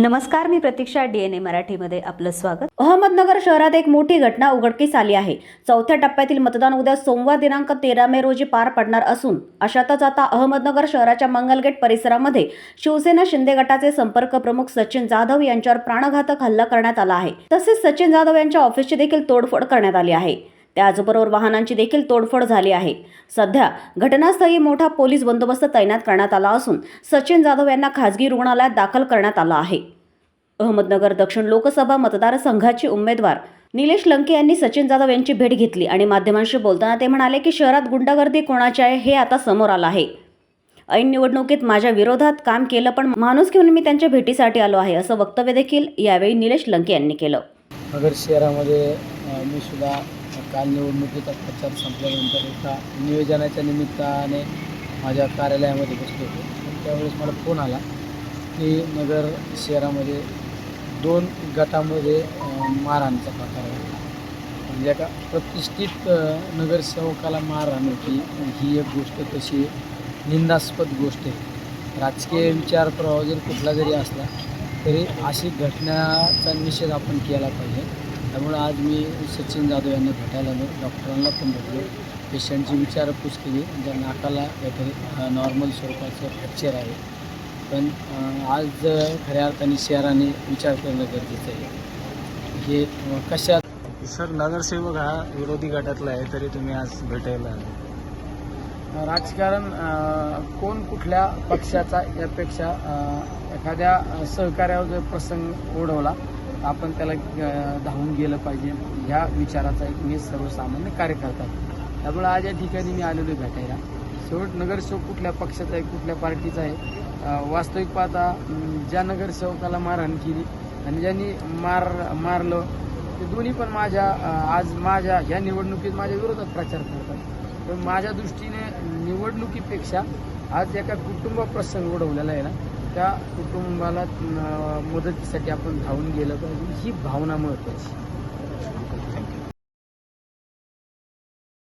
नमस्कार मी प्रतीक्षा डीएनए मराठीमध्ये आपलं स्वागत. अहमदनगर शहरात एक मोठी घटना उघडकीस आली आहे. चौथ्या टप्प्यातील मतदान उद्या सोमवार दिनांक तेरा मे रोजी पार पडणार असून अशातच आता अहमदनगर शहराच्या मंगलगेट परिसरामध्ये शिवसेना शिंदे गटाचे संपर्क प्रमुख सचिन जाधव यांच्यावर प्राणघातक हल्ला करण्यात आला आहे. तसेच सचिन जाधव यांच्या ऑफिसची देखील तोडफोड करण्यात आली आहे. त्याचबरोबर वाहनांची देखील तोडफोड झाली आहे. सध्या घटनास्थळी मोठा पोलीस बंदोबस्त तैनात करण्यात आला असून सचिन जाधव यांना खासगी रुग्णालयात दाखल करण्यात आला आहे. अहमदनगर दक्षिण लोकसभा मतदारसंघाचे उमेदवार निलेश लंके यांनी सचिन जाधव यांची भेट घेतली आणि माध्यमांशी बोलताना ते म्हणाले की शहरात गुंडागर्दी कोणाची आहे हे आता समोर आलं आहे. ऐन निवडणुकीत माझ्या विरोधात काम केलं पण माणूस घेऊन मी त्यांच्या भेटीसाठी आलो आहे असं वक्तव्य देखील यावेळी निलेश लंके यांनी केलं. नगर शहरामध्ये मी सुद्धा काल निवडणुकीचा प्रचार संपल्यानंतर एका नियोजनाच्या निमित्ताने माझ्या कार्यालयामध्ये बसलो होतो. त्यावेळेस मला फोन आला की नगर शहरामध्ये दोन गटामध्ये मारहाणचा मारहाणीचा प्रकार होता म्हणजे एका प्रतिष्ठित नगरसेवकाला मारहाण होती. ही एक गोष्ट तशी निंदास्पद गोष्ट आहे. राजकीय विचार प्रवाह जर कुठला जरी असला तरी अशी घटनाचा निषेध आपण केला पाहिजे. त्यामुळे आज मी सचिन जाधव यांना भेटायला आलो. डॉक्टरांना पण भेटलो. पेशंटची विचारपूस केली. ज्या नाकाला काहीतरी नॉर्मल स्वरूपाचं फ्रॅक्चर आहे. पण आज खऱ्या अर्थाने शहराने विचार करणं गरजेचं आहे. हे अ, कशात सर नगरसेवक हा विरोधी गटातला आहे तरी तुम्ही आज भेटायला आले. राजकारण कोण कुठल्या पक्षाचा यापेक्षा एखाद्या सहकार्यावर जर प्रसंग ओढवला आपण त्याला धावून गेलं पाहिजे. ह्या विचाराचा एक मी सर्वसामान्य कार्यकर्ता. त्यामुळे आज या ठिकाणी मी आलेलो आहे भेटायला. शेवट नगरसेवक कुठल्या पक्षाचा आहे कुठल्या पार्टीचा आहे वास्तविक पाहता ज्या नगरसेवकाला मारहाण केली आणि ज्यांनी मार मारलं ते दोन्ही पण माझ्या आज माझ्या ह्या निवडणुकीत माझ्या विरोधात प्रचार करतात. तर माझ्या दृष्टीने निवडणुकीपेक्षा आज एका कुटुंब प्रसंग उडवलेला आहे ना त्या कुटुंबाला मदतीसाठी आपण धावून गेलं पाहिजे. ही भावना महत्त्वाची